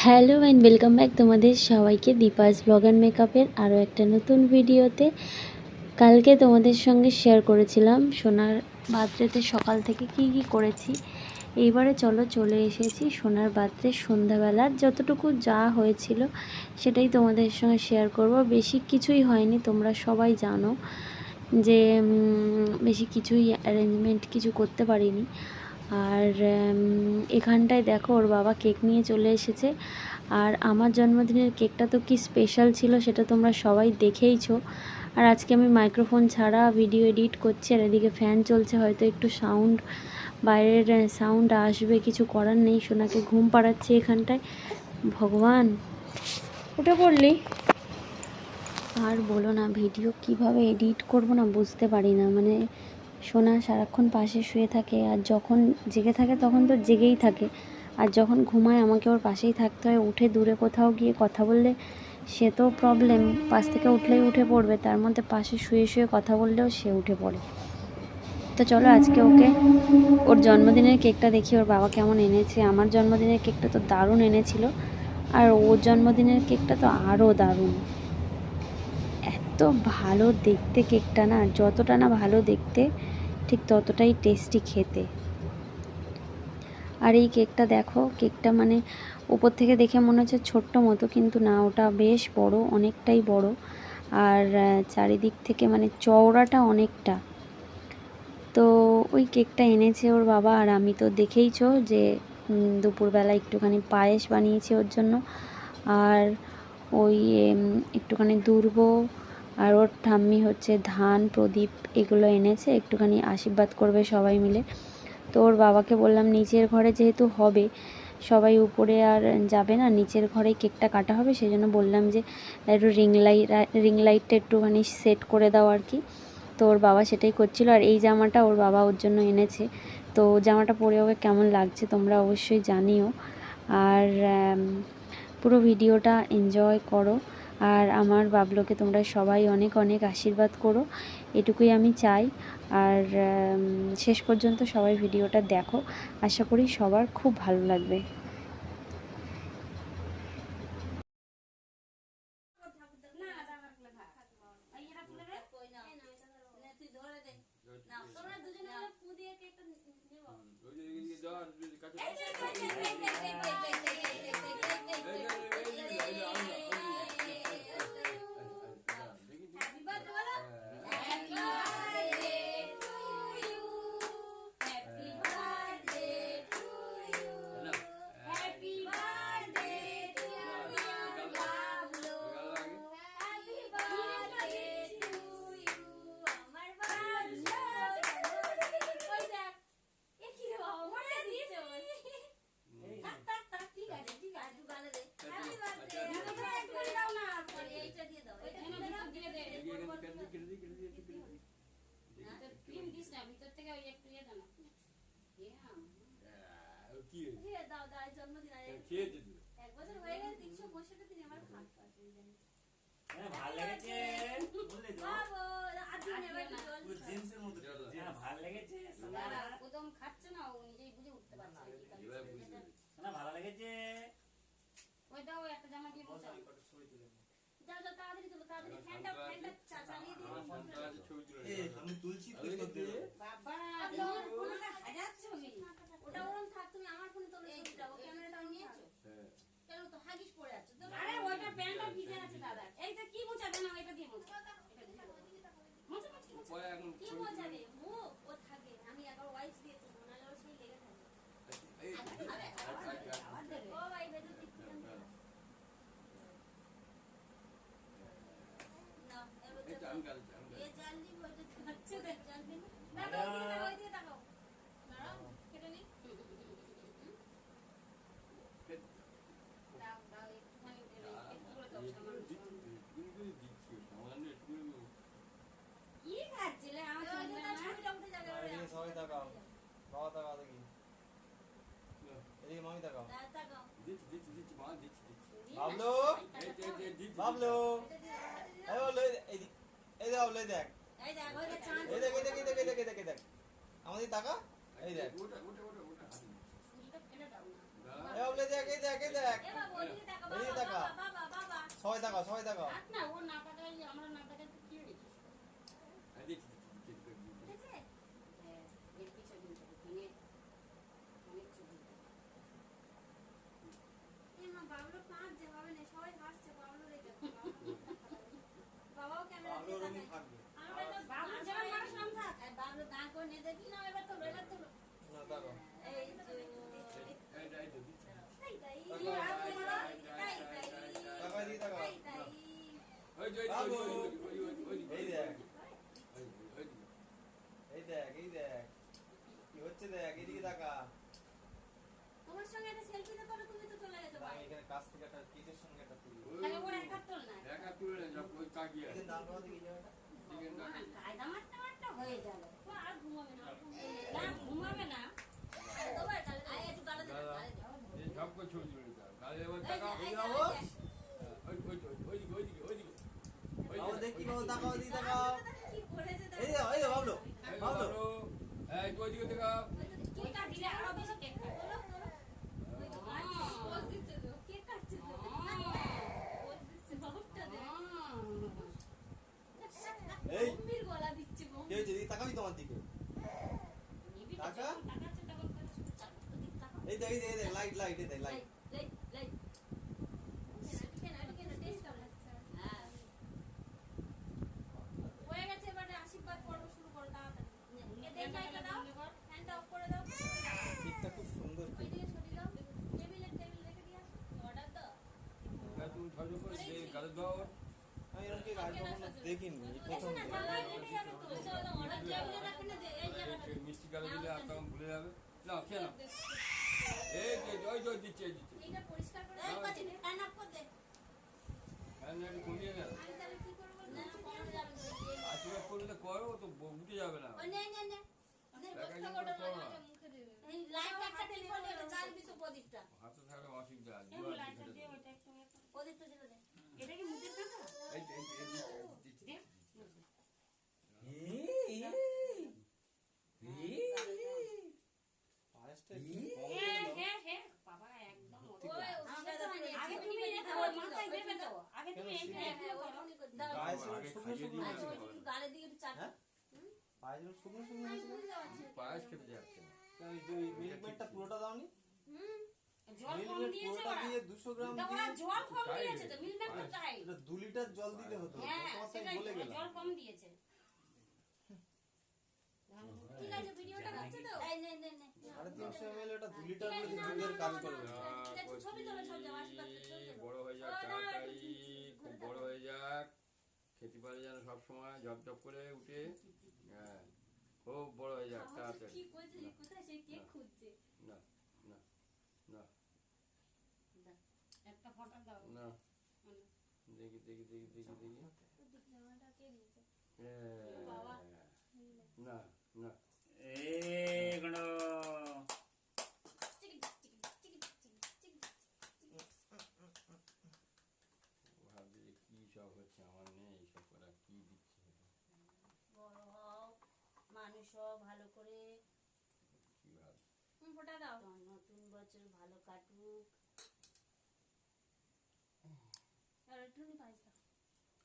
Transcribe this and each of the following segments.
Hello and welcome back তোমাদের সবাইকে Deepa's blog and মেকআপের আরও একটা নতুন ভিডিওতে। কালকে তোমাদের সঙ্গে শেয়ার করেছিলাম সোনার বার্থডেতে সকাল থেকে কি কি করেছি। এইবারে চলো চলে এসেছি সোনার বার্থডে সন্ধ্যাবেলার যতটুকু যা হয়েছিল সেটাই তোমাদের সঙ্গে শেয়ার করব। বেশি কিছুই হয়নি, তোমরা সবাই জানো যে বেশি কিছুই অ্যারেঞ্জমেন্ট কিছু করতে পারিনি। আর এখানটায় দেখো ওর বাবা কেক নিয়ে চলে এসেছে। আর আমার জন্মদিনের কেকটা তো কি স্পেশাল ছিল সেটা তোমরা সবাই দেখেইছো। আর আজকে আমি মাইক্রোফোন ছাড়া ভিডিও এডিট করছি আর এদিকে ফ্যান চলছে, হয়তো একটু সাউন্ড বাইরের সাউন্ড আসবে, কিছু করার নেই। সোনাকে ঘুম পাড়াচ্ছে এখানটায়। ভগবান, উঠে পড়লি? আর বলো না ভিডিও কীভাবে এডিট করব না বুঝতে পারি না। মানে সোনা সারাক্ষণ পাশে শুয়ে থাকে আর যখন জেগে থাকে তখন তো জেগেই থাকে। আর যখন ঘুমায় আমাকে ওর পাশেই থাকতে হয়, উঠে দূরে কোথাও গিয়ে কথা বললে সে তো প্রবলেম পাশ থেকে উঠলেই উঠে পড়বে, তার মধ্যে পাশে শুয়ে শুয়ে কথা বললেও সে উঠে পড়ে। তো চলো আজকে ওকে ওর জন্মদিনের কেকটা দেখি, ওর বাবা কেমন এনেছে। আমার জন্মদিনের কেকটা তো দারুণ এনেছিল আর ওর জন্মদিনের কেকটা তো আরও দারুণ। এত ভালো দেখতে কেকটা না, যতটা না ভালো দেখতে ঠিক ততটাই টেস্টি খেতে। আর এই কেকটা দেখো কেকটা মানে উপর থেকে দেখে মনে হচ্ছে ছোট্ট মতো, কিন্তু না, ওটা বেশ বড়, অনেকটাই বড়। আর চারিদিক থেকে মানে চওড়াটা অনেকটা। তো ওই কেকটা এনেছে ওর বাবা, আর আমি তো দেখেইছো যে দুপুরবেলা একটুখানি পায়েস বানিয়েছি ওর জন্য। আর ওই একটুখানি দুর্ব আর ওর ঠাম্মি হচ্ছে ধান, প্রদীপ এগুলো এনেছে, একটুখানি আশীর্বাদ করবে সবাই মিলে। তো ওর বাবাকে বললাম, নিচের ঘরে যেহেতু হবে, সবাই উপরে আর যাবে না, নিচের ঘরেই কেকটা কাটা হবে। সেই জন্য বললাম যে, একটু রিং লাইট রিং লাইটটা একটুখানি সেট করে দাও আর কি। তো ওর বাবা সেটাই করছিল। আর এই জামাটা ওর বাবা ওর জন্য এনেছে। তো জামাটা পরে ওকে কেমন লাগছে তোমরা অবশ্যই জানিও। আর পুরো ভিডিওটা এনজয় করো। আর আমার বাবলোকে তোমরা সবাই অনেক অনেক আশীর্বাদ করো এটুকুই আমি চাই আর শেষ পর্যন্ত সবাই ভিডিওটা দেখো আশা করি সবার খুব ভালো লাগবে হ্যাঁ, ভালো লেগেছে? বললে তো জিন্সের মতো হ্যাঁ, লেগেছে? সোনা খাচ্ছে না ও নিজেই বুঝে উঠতে পারছে না কি খাচ্ছে। সোনা ভালো লেগেছে? ওইটা একটা জামা দিয়ে বসে। যাও যাও তাড়াতাড়ি চলো তাড়াতাড়ি। ফ্যানটা ফ্যানটা চালিয়ে দিয়ে আমি তুলছি তুই করতে বাবা তোমার ফোনটা সাজাচ্ছ আমি ওটা ওরম থাক তুমি আমার ফোনে তোলো ছবিটা ও ক্যামেরাটা নিয়েছো? কেন তো হাগিস পড়ে আছে আরে ওইটা প্যান্টটা ভিজে আছে দাদা এইটা কি মোছাবে না এটা দিয়ে মোছা এটা দিয়ে মোছা মোছা কি মুখ ও থাকে আমি একবার ওয়াইফ দিয়ে নাহলে ওর সেই লেগে থাকে ও ভাই। নাও, বাবা তাকাও দেখি এদিকে মামি তাকাও দিচ্ছি দিচ্ছি দিচ্ছি মা দিচ্ছি দিচ্ছি বাবলু বাবলু এই বলো এই দেখ এই দেখ এই দেখ এই দেখ এই দেখ এই দেখ এই দেখ এই দেখ এই দেখ আমাদের তাকা এই দেখ ওটা দেখ এই দেখ এই দেখ এই দেখ সবাই তাকাও না ও না পাঠাই আমরা এই দেখ। এই দেখ এই দেখ কি হচ্ছে দেখ এদিকে তাকা তোমার সঙ্গে একটা সেলফি তো করো তুমি তো চলে গেছো আমি এখানে কাছ থেকে একটা কেকের সঙ্গে একটা তুলি তাহলে ওর এক হাত না একা তুলে নে, যা, ওই তাকিয়ে আছে। দাঁড় করাতে কি জায়গাটা চিকেন না, তাকিয়ে। কায়দা মারতে মারতে হয়ে যাবে ও আর ঘুমাবে না না ঘুমাবে না তোমার তাহলে আয় একটু গালে দে গালে দে সব করে তুলে হবে। গালে এবার এই যে, তাকাও। এই এই যে, বাবু। এই যে। ওই, ওই, ওই, ওইদিকে, ওইদিকে, ওইদিকে। তাকাও তাকাও কি করেছে এই যে এই এই যে, বাবলু বাবলু। এই, তুই ওইদিকে তাকাও। কেক কাটলে আরও বেশি কেক খাবে তোলো তোলো ওই তো কাটছে পোজ দিচ্ছে তো কেক কাটছে তো পোজ দিচ্ছে বাবুটা দে এই। গলা দিচ্ছে কে হয়েছে দিকে তাকাবি তোমার দিকে টাকা? তাকাও। এই দেখ এই দেখ লাইট লাইট এই দেখ লাইট কেন কেন কেন টেস্ট কেমন হ্যাঁ হয়ে গেছে এবারে আশীর্বাদ পর্ব শুরু করো তাড়াতাড়ি এ দেখ লাইটটা দাও ফ্যানটা অফ করে দাও কেকটা খুব সুন্দর ওইদিকে সরিয়ে দাও টেবিলে টেবিল রেখে দিয়ে আসো অর্ডার দাও এই, তুমি ছবি করে দে, গালে দাও। আমি এরকম কেক আগে কখনো দেখিনি এই এসো প্রথম না দেখলাম। জানলায় কেটে যাবে না মিষ্টি দিলে ভুলে যাবে না খেয়ে নাও এই যে, ওই যে, ওই দিচ্ছে দিচ্ছে হ্যাঁ না, না যাবে তো করো উঠে যাবে না ওই নে নে নে নে, দেখা বস্তা যাবে করে করো না। মুখে দেবে এই লাইটটা একটা ঠিক করে দে চালিয়ে তো প্রদীপটা হাতে থাকলে অসুবিধা আছে এই লাইটটা দিয়ে ওইটা একটু ইয়ে কর। প্রদীপটা জ্বেলে দে এটা কি মুখের টাকা এই যে, এই যে, এই দিচ্ছে, এই দিচ্ছে। দে পায়েসটা একটু কম হে করে দাও। হে হে বাবা একদম ওই আমাকে তো তো মানে আগে একটু তুমি নিয়ে এটা দাও, মাথায় ওইটুকু দেবে তো আগে তুমি কেন এইটা সিঁড়ি? একটু করো দাও পায়েস আগে শুকনো খাইয়ে শুকনো দিলে আচ্ছা হবে। ওইটুকু গালে দিয়ে একটু চাট হ্যাঁ পায়েস এরকম শুকনো শুকনো আমি হয়েছে বুঝতে পারছি পায়েস খেতে যাচ্ছে না কেন এই যে মিল্ক মেডটা পুরোটা দাওনি হুম জল কম দিয়েছে ওরা। দিয়ে দুশো গ্রাম দিয়ে ওরা জল কম দিয়েছে তো মিলমেট তো পায়েস। এটা দু লিটার জল দিতে হতো হ্যাঁ সাথে সেটাই বলে তো, জল কম দিয়েছে। ঠিক আছে ভিডিওটা হচ্ছে তো? এই নে নে নে। সাড়ে তিনশো এম এল এটা দু লিটার করে দুধের কাজ করবে না, এটা একটু ছবি তোলো, ছবি তোলো, আশীর্বাদ ছবি বড় হয়ে যাক না, খুব বড় হয়ে যাক। খেতে পারে যেন সবসময় ঝপঝপ করে উঠে। হ্যাঁ খুব বড় হয়ে যাক তাড়াতাড়ি। কি করছে কোথায়? সেই কেক খুঁজছে না না না দাও, একটা ফটো দাও না। দেখি দেখি দেখি দেখি দেখি। না না। ভাবছি যে কি সব হচ্ছে আমার নেই এইসব করা কি দিচ্ছে? বড় হও মানুষ হও ভালো করে। কি ভাব ফোটা দাও। নতুন বছর ভালো কাটুক আর একটুখানি পায়েস দাও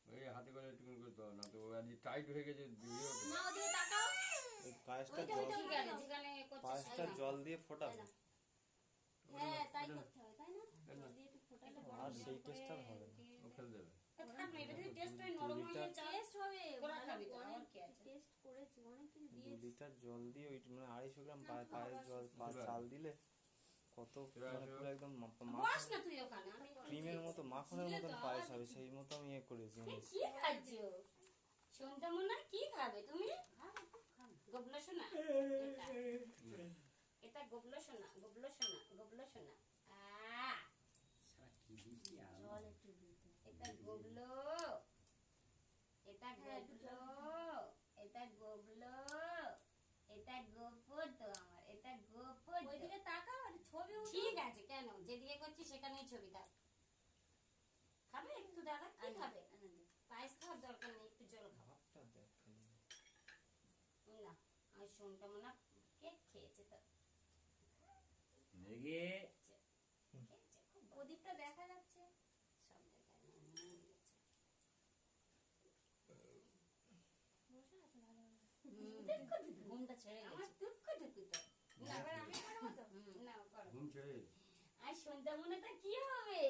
ওই হাতে করে একটু করে দাও না তো আজ টাইট হয়ে গেছে দিয়ে ওঠে। ওদিকে তাকাও। এই পায়েসটা জল যেখানে পায়েসটা জল দিয়ে ফোটাবে। হ্যাঁ তাই করতে হবে তাই না? জল দিয়ে একটু ফোটালে আর সেই টেস্টটা হবে না। ও ফেল দেবে। হয় হয়ে জল দিয়ে ওই মানে আড়াইশো গ্রাম পায়ে- পায়েস জল চাল দিলে কত মানে পুরো একদম ক্রিমের মতো মাখনের মতন পায়েস হবে সেই মতো আমি ইয়ে করেছি এ, কি খাচ্ছ? শুনতে মনে হয় কি খাবে তুমি? গবলো শোনা এটা। গবলো শোনা গবলো শোনা গবলো দিতে এটা গবলো। এটা গবলো। এটা গবলো। এটা গোপর তো আমার এটা গোপর ওইদিকে আর ছবি ঠিক আছে কেন? যেদিকে করছি সেখানেই ছবি থাক। খাবে একটু দাদা? কি খাবে? পায়েস খাওয়ার দরকার নেই একটু জল খাব না আমার সোনটা মনে কে খেয়েছে তো। দেখি প্রদীপটা দেখা যাচ্ছে। সব জায়গায় ঘুমটা ছেড়ে গেছে। আমার দুঃখ দুঃখ তো আর সন্ধ্যা মনে তো কি হবে?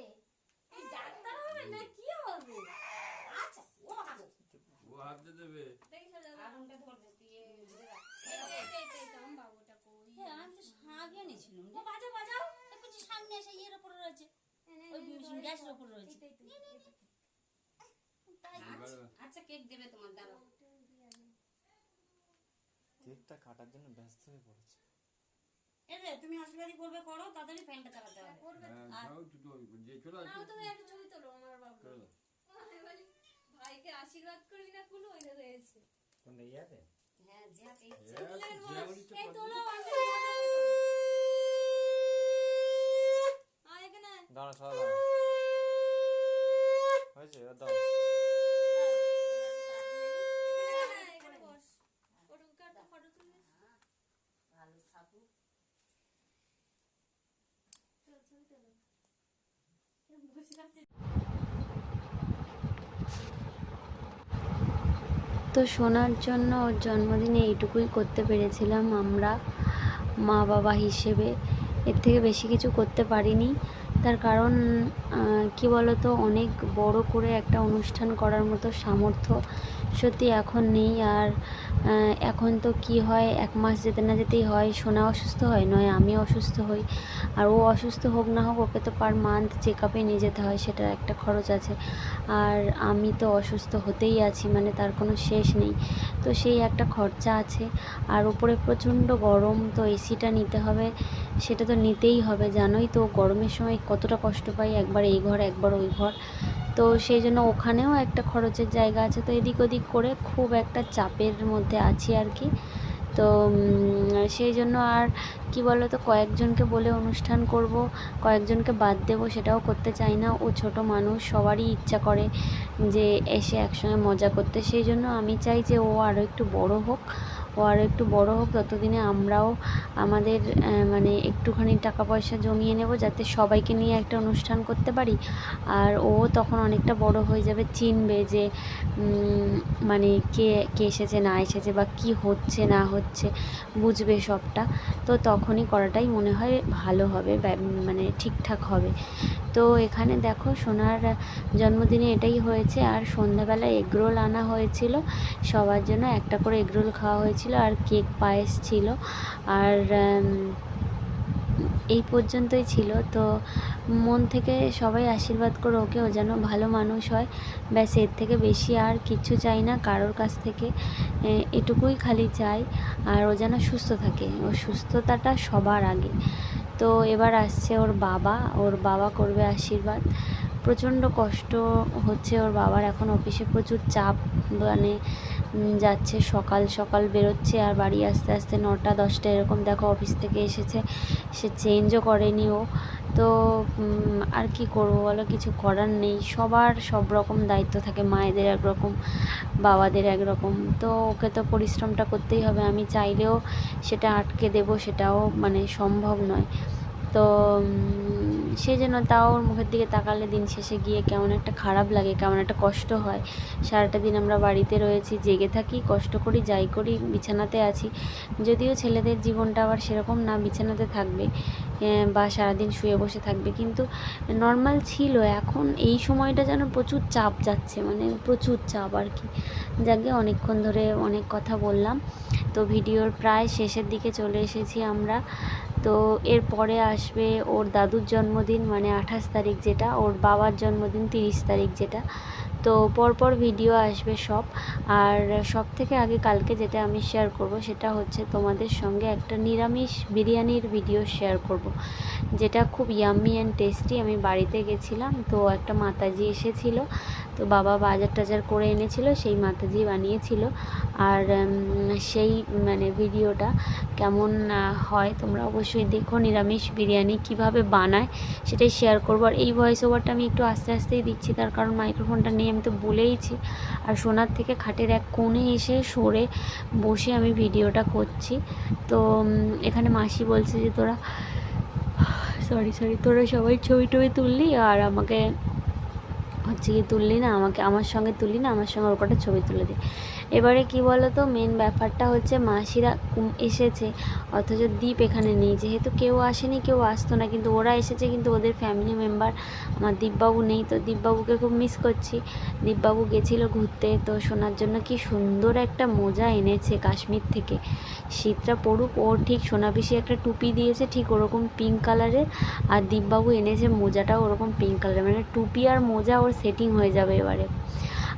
ডাক্তার হবে না কি হবে? আচ্ছা ও হাত ও হাত দিয়ে দেবে। দেখি সোজা আগুনটা ধরবে তুই এ ধরে রাখ। এই তো, এই তো, এই তো, এই তো, আমার বাবুটা কই? হ্যাঁ আমি তো শাক এনেছিলাম ও বাজাও বাজাও। দেখছি সামনে এসে ইয়ের উপরে রয়েছে। ওই গ্যাসের উপরে রয়েছে। এই তো, এই তো, এই তো। তাই। আচ্ছা, আচ্ছা কেক দেবে তোমার দাঁড়াও। কেকটা কাটার জন্য ব্যস্ত হয়ে পড়েছে। এই তুমি আশীর্বাদই করবে করো তাড়াতাড়ি ফ্যানটা চালাতে হবে। হ্যাঁ তো দুটো যে চলে নাও আসবে তুমি একটা ছবি তোলো আমার বাবু। চলো। ভাইকে আশীর্বাদ করবি না কোনো ওই রয়েছে কোন ইয়াতে? হ্যাঁ যা এই হ্যাঁ, জিয়াবলি তো এই করবে। তোলো আমি তো আয় এখানে আয়। দাঁড়া সরা দাঁড়া হয়েছে এবার দাও হ্যাঁ, এখানে বস ওরকম একটা ফটো তুলে ভালো থাকুক চল, ছবি তোলো এরকম বসে আছে তো শোনার জন্য ওর জন্মদিনে এইটুকুই করতে পেরেছিলাম আমরা মা বাবা হিসেবে। এর থেকে বেশি কিছু করতে পারিনি। তার কারণ কি বলতো, অনেক বড় করে একটা অনুষ্ঠান করার মতো সামর্থ্য সত্যি এখন নেই। আর এখন তো কি হয়, এক মাস যেতে না যেতেই হয়। সোনা অসুস্থ হয়, নয় আমি অসুস্থ হই। আর ও অসুস্থ হোক না হোক, ওকে তো পার মান্থ চেক আপে নিয়ে যেতে হয় সেটার একটা খরচ আছে। আর আমি তো অসুস্থ হতেই আছি মানে তার কোনো শেষ নেই। তো সেই একটা খরচা আছে। আর উপরে প্রচণ্ড গরম, তো এসিটা নিতে হবে। সেটা তো নিতেই হবে, জানোই তো গরমের সময় কতটা কষ্ট পাই, একবার এই ঘর, একবার ওই ঘর। তো সেই জন্য ওখানেও একটা খরচের জায়গা আছে। তো এদিক ওদিক করে খুব একটা চাপের মধ্যে আছি আর কি। তো সেই জন্য আর কি বলো তো কয়েকজনকে বলে অনুষ্ঠান করব, কয়েকজনকে বাদ দেবো, সেটাও করতে চাই না। ও ছোট মানুষ, সবারই ইচ্ছা করে যে এসে একসঙ্গে মজা করতে। সেই জন্য আমি চাই যে ও আরও একটু বড় হোক। ও একটু বড় হোক, ততদিনে আমরাও আমাদের মানে একটুখানি টাকা পয়সা জমিয়ে নেব যাতে সবাইকে নিয়ে একটা অনুষ্ঠান করতে পারি। আর ও তখন অনেকটা বড় হয়ে যাবে, চিনবে যে মানে কে কে এসেছে, না এসেছে বা কি হচ্ছে, না হচ্ছে, বুঝবে সবটা। তো তখনই করাটাই মনে হয় ভালো হবে মানে ঠিকঠাক হবে। তো এখানে দেখো সোনার জন্মদিনে এটাই হয়েছে, আর সন্ধ্যাবেলা এগরোল আনা হয়েছিল। সবার জন্য একটা করে এগরোল খাওয়া হয়েছিল। আর কেক পায়েস ছিল। আর এই পর্যন্তই ছিল। তো মন থেকে সবাই আশীর্বাদ করে ওকে, ও যেন ভালো মানুষ হয়। ব্যাস, এর থেকে বেশি আর কিচ্ছু চাই না। কারোর কাছ থেকে এটুকুই খালি চাই। আর ও যেন সুস্থ থাকে। ওর সুস্থতাটা সবার আগে। তো এবার আসছে ওর বাবা। ওর বাবা করবে আশীর্বাদ। প্রচণ্ড কষ্ট হচ্ছে ওর বাবার। এখন অফিসে প্রচুর চাপ। মানে যাচ্ছে, সকাল সকাল বেরোচ্ছে আর বাড়ি আসতে আসতে নটা, দশটা এরকম দেখো অফিস থেকে এসেছে। সে চেঞ্জও করেনি ও। তো আর কি করব বলো? কিছু করার নেই। সবার সব রকম দায়িত্ব থাকে, মায়েদের একরকম বাবাদের একরকম তো ওকে তো পরিশ্রমটা করতেই হবে। আমি চাইলেও সেটা আটকে দেবো, সেটাও মানে সম্ভব নয়। তো উম, যেন তাও ওর মুখের দিকে তাকালে দিন শেষে গিয়ে কেমন একটা খারাপ লাগে কেমন একটা কষ্ট হয়। সারাটা দিন আমরা বাড়িতে রয়েছি জেগে থাকি কষ্ট করি যাই করি বিছানাতে আছি। যদিও ছেলেদের জীবনটা আবার সেরকম না বিছানাতে থাকবে বা সারাদিন শুয়ে বসে থাকবে। কিন্তু নর্মাল ছিল এখন এই সময়টা যেন প্রচুর চাপ যাচ্ছে মানে প্রচুর চাপ আর কি। যাকে অনেকক্ষণ ধরে অনেক কথা বললাম। তো ভিডিওর প্রায় শেষের দিকে চলে এসেছি আমরা। তো এরপরে আসবে ওর দাদুর জন্মদিন মানে আঠাশ তারিখ যেটা, ওর বাবার জন্মদিন তিরিশ তারিখ যেটা। তো পরপর ভিডিও আসবে সব। আর সব থেকে আগে কালকে যেটা আমি শেয়ার করব, সেটা হচ্ছে তোমাদের সঙ্গে একটা নিরামিষ বিরিয়ানির ভিডিও শেয়ার করব। যেটা খুব ইয়াম্মি অ্যান্ড টেস্টি আমি বাড়িতে গেছিলাম, তো একটা মাতাজি এসেছিল। তো বাবা বাজার টাজার করে এনেছিল, সেই মাতাজি বানিয়েছিল। আর সেই মানে ভিডিওটা কেমন হয় তোমরা অবশ্যই দেখো। নিরামিষ বিরিয়ানি কীভাবে বানায় সেটাই শেয়ার করব। আর এই ভয়েস ওভারটা আমি একটু আস্তে আস্তেই দিচ্ছি, তার কারণ মাইক্রোফোনটা নিয়ে আমি তো বলেইছি। আর সোনার থেকে খাটের এক কোণে এসে সরে বসে আমি ভিডিওটা করছি। তো এখানে মাসি বলছে যে, তোরা সরি সরি তোরা সবাই ছবি টবি তুললি আর আমাকে হচ্ছে কি তুললি না, আমাকে, আমার সঙ্গে তুললি না, আমার সঙ্গে ওর কটা ছবি তুলে দে। এবারে কি বলো তো মেন ব্যাপারটা হচ্ছে মাসিরা এসেছে, অথচ দ্বীপ এখানে নেই। যেহেতু কেউ আসেনি, কেউ আসতো না, কিন্তু ওরা এসেছে, কিন্তু ওদের ফ্যামিলি মেম্বার আমার দীপবাবু নেই, তো দীপবাবুকে খুব মিস করছি। দীপবাবু গেছিল ঘুরতে, তো শোনার জন্য কি সুন্দর একটা মোজা এনেছে কাশ্মীর থেকে। শীতটা পড়ুক ও ঠিক সোনা পিসি একটা টুপি দিয়েছে, ঠিক ওরকম পিঙ্ক কালারের আর দীপবাবু এনেছে মোজাটাও ওরকম পিঙ্ক কালারের মানে টুপি আর মোজা ওর সেটিং হয়ে যাবে এবারে।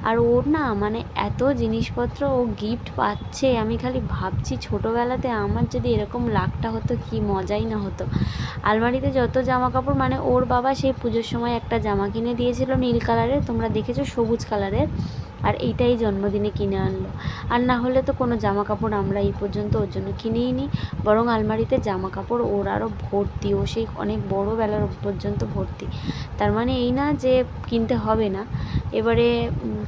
আর ওর না মানে এত জিনিসপত্র ও গিফট পাচ্ছে, আমি খালি ভাবছি ছোটোবেলাতে আমার যদি এরকম লাখটা হতো, কি মজাই না হতো। আলমারিতে যত জামা কাপড় মানে ওর বাবা সেই পুজোর সময় একটা জামা কিনে দিয়েছিল নীল কালারের তোমরা দেখেছ সবুজ কালারের, আর এইটাই জন্মদিনে কিনে আনলো। আর না হলে তো কোনো জামা কাপড় আমরা এই পর্যন্ত ওর জন্য কিনেই নি, বরং আলমারিতে জামা কাপড় ওর আরও ভর্তি, ও সেই অনেক বড় বেলার পর্যন্ত ভর্তি। তার মানে এই না যে কিনতে হবে না। এবারে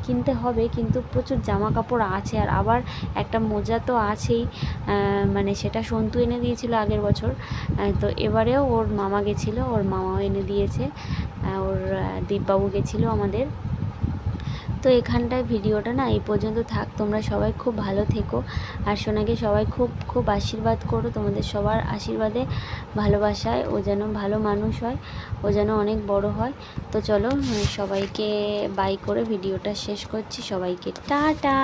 কিনতে হবে কিন্তু প্রচুর জামা কাপড় আছে আর আবার একটা মোজা তো আছেই মানে সেটা সন্তু এনে দিয়েছিল আগের বছর। তো এবারেও ওর মামা গেছিল, ওর মামাও এনে দিয়েছে। ওর দীপবাবু গেছিল আমাদের। তো এখানটায় ভিডিওটা না এই পর্যন্ত থাক। তোমরা সবাই খুব ভালো থেকো। আর সোনাকে সবাই খুব খুব আশীর্বাদ করো। তোমাদের সবার আশীর্বাদে, ভালোবাসায় ও যেন ভালো মানুষ হয়, ও যেন অনেক বড় হয়। তো চলো, সবাইকে বাই করে ভিডিওটা শেষ করছি। সবাইকে টাটা!